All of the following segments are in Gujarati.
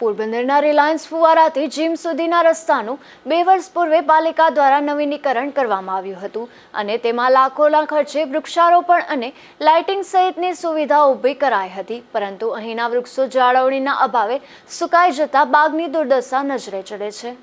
પોરબંદરના રિલાયન્સ ફુવારાથી જીમ સુધીના રસ્તાનું બે વર્ષ પૂર્વે પાલિકા દ્વારા નવીનીકરણ કરવામાં આવ્યું હતું અને તેમાં લાખોના ખર્ચે વૃક્ષારોપણ અને લાઇટિંગ સહિતની સુવિધા ઊભી કરાઈ હતી. પરંતુ અહીંના વૃક્ષો જાળવણીના અભાવે સુકાઈ જતા બાગની દુર્દશા નજરે ચડે છે.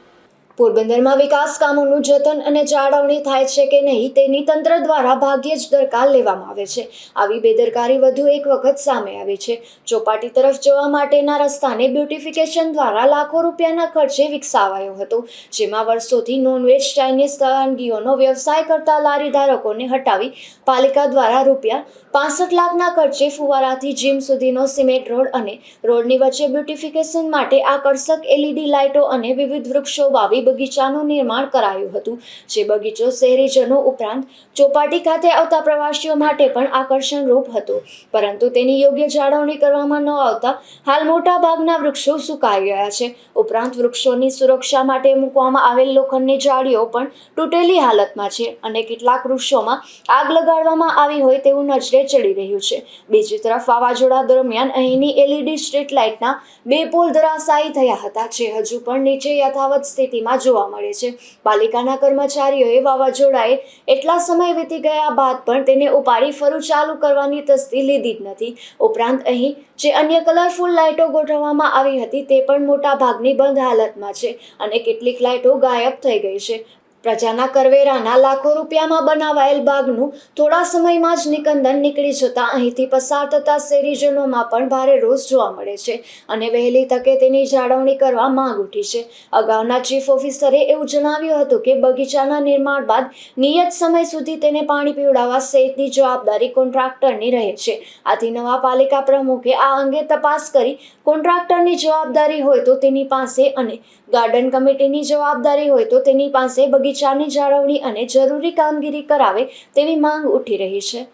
પોરબંદરમાં વિકાસ કામોનું જતન અને જાળવણી થાય છે કે નહીં તેની તંત્ર દ્વારા ભાગ્યે જ દરકાર લેવામાં આવે છે. આવી બેદરકારી વધુ એક વખત સામે આવી છે. ચોપાટી તરફ જવા માટેના રસ્તાને બ્યુટિફિકેશન દ્વારા લાખો રૂપિયાના ખર્ચે વિકસાવાયો હતો, જેમાં વર્ષોથી નોનવેજ ચાઇનીઝ વાનગીઓનો વ્યવસાય કરતા લારી ધારકોને હટાવી પાલિકા દ્વારા રૂપિયા પાસઠ લાખના ખર્ચે ફુવારાથી જીમ સુધીનો સિમેન્ટ રોડ અને રોડની વચ્ચે બ્યુટિફિકેશન માટે આકર્ષક એલઈડી લાઇટો અને વિવિધ વૃક્ષો વાવી બગીચાનું નિર્માણ કરાયું હતું. જે બગીચો શહેરીજનો ઉપરાંત ચોપાટી ખાતે આવતા પ્રવાસીઓ માટે પણ આકર્ષણરૂપ હતો. પરંતુ તેની યોગ્ય જાળવણી કરવામાં ન આવતા હાલ મોટા ભાગના વૃક્ષો સુકાઈ ગયા છે. ઉપરાંત વૃક્ષોની સુરક્ષા માટે મૂકવામાં આવેલ લોખંડની જાળીઓ પણ તૂટેલી હાલતમાં છે અને કેટલાક વૃક્ષોમાં આગ લગાડવામાં આવી હોય તેવું નજરે ચડી રહ્યું છે. બીજી તરફ વાવાઝોડા દરમિયાન અહીંની એલઈડી સ્ટ્રીટ લાઇટના બે પોલ ધરાશાયી થયા હતા, જે હજુ પણ નીચે યથાવત સ્થિતિમાં જોવા મળે છે. પાલિકાના કર્મચારીઓએ વાવાઝોડાએ એટલા સમય વીતી ગયા બાદ પણ તેને ઉપાડી ફરું ચાલુ કરવાની તસ્દી લીધી જ નથી. ઉપરાંત અહીં જે અન્ય કલરફુલ લાઇટો ગોઠવવામાં આવી હતી તે પણ મોટા ભાગની બંધ હાલતમાં છે અને કેટલીક લાઇટો ગાયબ થઈ ગઈ છે. પ્રજાના કરવેરાના લાખો રૂપિયામાં બનાવાયેલ બાગનું થોડા સમયમાં જ નિકંદન નીકળી જતા અહીંથી પસાર થતા શેરીજનોમાં પણ ભારે રોષ જોવા મળે છે અને વહેલી તકે તેની જાળવણી કરવા માંગ ઉઠી છે. અગાઉના ચીફ ઓફિસરે એવું જણાવ્યું હતું કે બગીચાના નિર્માણ બાદ નિયત સમય સુધી તેને પાણી પીવડાવવા સહિતની જવાબદારી કોન્ટ્રાક્ટરની રહે છે. આથી નવા પાલિકા પ્રમુખે આ અંગે તપાસ કરી કોન્ટ્રાક્ટરની જવાબદારી હોય તો તેની પાસે અને ગાર્ડન કમિટીની જવાબદારી હોય તો તેની પાસે બગીચાની જાળવણી અને જરૂરી કામગીરી કરાવે તેવી માંગ ઉઠી રહી છે.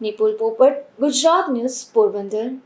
નિપુલ પોપટ, ગુજરાત ન્યૂઝ પોરબંદર.